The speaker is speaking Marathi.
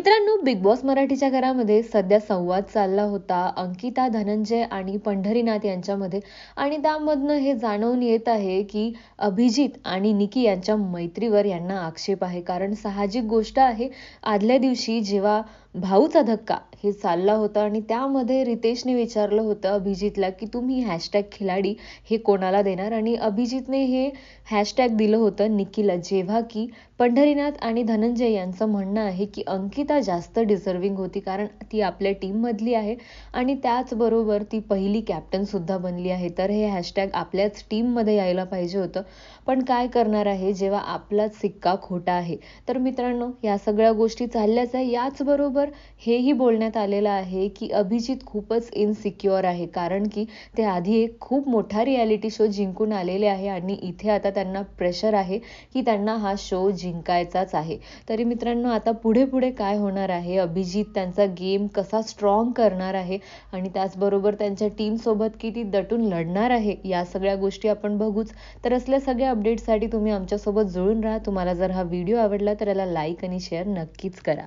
मित्रांनो बिग बॉस मराठीच्या घरामध्ये सध्या संवाद चालला होता. अंकिता धनंजय आणि पंढरीनाथ यांच्यामध्ये. आणि त्यामधनं हे जाणवून येत आहे की अभिजित आणि निकी यांच्या मैत्रीवर यांना आक्षेप आहे. कारण साहजिक गोष्ट आहे आदल्या दिवशी जेव्हा भाऊचा धक्का हे चालला होता आणि त्यामध्ये रितेशने विचारलं होतं अभिजितला की तुम्ही हॅशटॅग खिलाडी हे कोणाला देणार? आणि अभिजितने हे हॅशटॅग दिलं होतं निकीला. जेव्हा की पंढरीनाथ आणि धनंजय यांचं म्हणणं आहे की अंकित जास्त डिझर्विंग होती कारण ती आपल्या टीममधली आहे. आणि त्याचबरोबर ती पहिली कॅप्टन सुद्धा बनली आहे. तर हे हॅशटॅग आपल्याच टीममध्ये यायला पाहिजे होतं. पण काय करणार आहे? जेव्हा आपलाच सिक्का खोटा आहे. तर मित्रांनो या सगळ्या गोष्टी चालल्याच आहे. याचबरोबर हेही बोलण्यात आलेलं आहे की अभिजित खूपच इनसिक्युअर आहे. कारण की ते आधी एक खूप मोठा रियालिटी शो जिंकून आलेले आहे आणि इथे आता त्यांना प्रेशर आहे की त्यांना हा शो जिंकायचाच आहे. तरी मित्रांनो आता पुढे पुढे काय होणार आहे? अभिजित त्यांचा गेम कसा स्ट्रॉंग करणार आहे? आणि त्याचबरोबर त्यांच्या टीम सोबत किती दटून लढणार आहे? या सगळ्या गोष्टी आपण बघूच. तर असल्या सगळ्या अपडेट्ससाठी तुम्ही आमच्यासोबत जुळून राहा. तुम्हाला जर हा व्हिडिओ आवडला तर याला लाईक आणि शेअर नक्कीच करा.